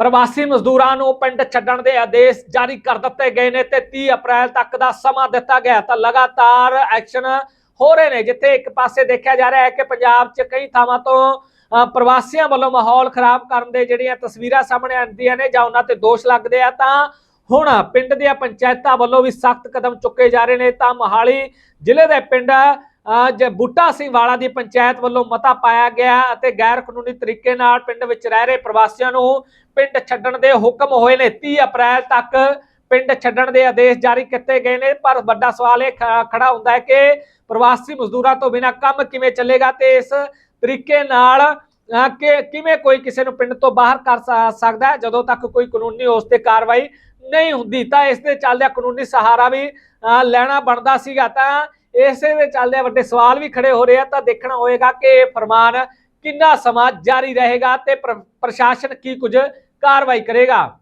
ਪ੍ਰਵਾਸੀ ਮਜ਼ਦੂਰਾਂ ਨੂੰ ਪਿੰਡ ਛੱਡਣ ਦੇ ਆਦੇਸ਼ ਜਾਰੀ ਕਰ ਦਿੱਤੇ ਗਏ ਨੇ ਤੇ 30 ਅਪ੍ਰੈਲ ਤੱਕ ਦਾ ਸਮਾਂ ਦਿੱਤਾ ਗਿਆ ਤਾਂ ਲਗਾਤਾਰ ਐਕਸ਼ਨ ਹੋ ਰਹੇ ਨੇ। ਜਿੱਥੇ ਇੱਕ ਪਾਸੇ ਦੇਖਿਆ ਜਾ ਰਿਹਾ ਹੈ ਕਿ ਪੰਜਾਬ 'ਚ ਕਈ ਥਾਵਾਂ ਤੋਂ ਪ੍ਰਵਾਸੀਆਂ ਵੱਲੋਂ ਮਾਹੌਲ ਖਰਾਬ ਕਰਨ ਦੇ ਜਿਹੜੀਆਂ ਤਸਵੀਰਾਂ ਸਾਹਮਣੇ ਆਉਂਦੀਆਂ ਨੇ ਜਾਂ ਉਹਨਾਂ ਤੇ ਦੋਸ਼ ਲੱਗਦੇ ਆ, ਤਾਂ ਹੁਣ ਪਿੰਡ ਦੀਆਂ ਪੰਚਾਇਤਾਂ ਵੱਲੋਂ ਵੀ ਸਖਤ ਕਦਮ ਚੁੱਕੇ ਜਾ ਰਹੇ ਨੇ। ਤਾਂ ਮੋਹਾਲੀ ਜ਼ਿਲ੍ਹੇ ਦੇ ਪਿੰਡ ਜ ਬੂਟਾ ਸਿੰਘ ਵਾਲਾ ਦੀ ਪੰਚਾਇਤ ਵੱਲੋਂ ਮਤਾ ਪਾਇਆ ਗਿਆ ਅਤੇ ਗੈਰ ਕਾਨੂੰਨੀ ਤਰੀਕੇ ਨਾਲ ਪਿੰਡ ਵਿੱਚ ਰਹਿ ਰਹੇ ਪ੍ਰਵਾਸੀਆਂ ਨੂੰ ਪਿੰਡ ਛੱਡਣ ਦੇ ਹੁਕਮ ਹੋਏ ਨੇ। 30 ਅਪ੍ਰੈਲ ਤੱਕ ਪਿੰਡ ਛੱਡਣ ਦੇ ਆਦੇਸ਼ ਜਾਰੀ ਕੀਤੇ ਗਏ ਨੇ। ਪਰ ਵੱਡਾ ਸਵਾਲ ਇਹ ਖ- ਖੜਾ ਹੁੰਦਾ ਹੈ ਕਿ ਪ੍ਰਵਾਸੀ ਮਜ਼ਦੂਰਾਂ ਤੋਂ ਬਿਨਾਂ ਕੰਮ ਕਿਵੇਂ ਚੱਲੇਗਾ ਤੇ ਇਸ ਤਰੀਕੇ ਨਾਲ ਕਿ ਕਿਵੇਂ ਕੋਈ ਕਿਸੇ ਨੂੰ ਪਿੰਡ ਤੋਂ ਬਾਹਰ ਕਰ ਸਕਦਾ ਹੈ? ਜਦੋਂ ਤੱਕ ਕੋਈ ਕਾਨੂੰਨੀ ਉਸ ਤੇ ਕਾਰਵਾਈ ਨਹੀਂ ਹੁੰਦੀ ਤਾਂ ਇਸ ਦੇ ਚੱਲਦਿਆਂ ਕਾਨੂੰਨੀ ਸਹਾਰਾ ਵੀ ਲੈਣਾ ਬਣਦਾ ਸੀਗਾ ਤਾਂ ਇਸੇ ਦੇ ਚੱਲਦਿਆਂ ਵੱਡੇ ਸਵਾਲ ਵੀ ਖੜੇ ਹੋ ਰਹੇ ਆ, ਤਾਂ ਦੇਖਣਾ ਹੋਏਗਾ ਕਿ ਇਹ ਫਰਮਾਨ ਕਿੰਨਾ ਸਮਾਂ ਜਾਰੀ ਰਹੇਗਾ ਤੇ ਪ੍ਰਸ਼ਾਸਨ ਕੀ ਕੁਝ ਕਾਰਵਾਈ ਕਰੇਗਾ।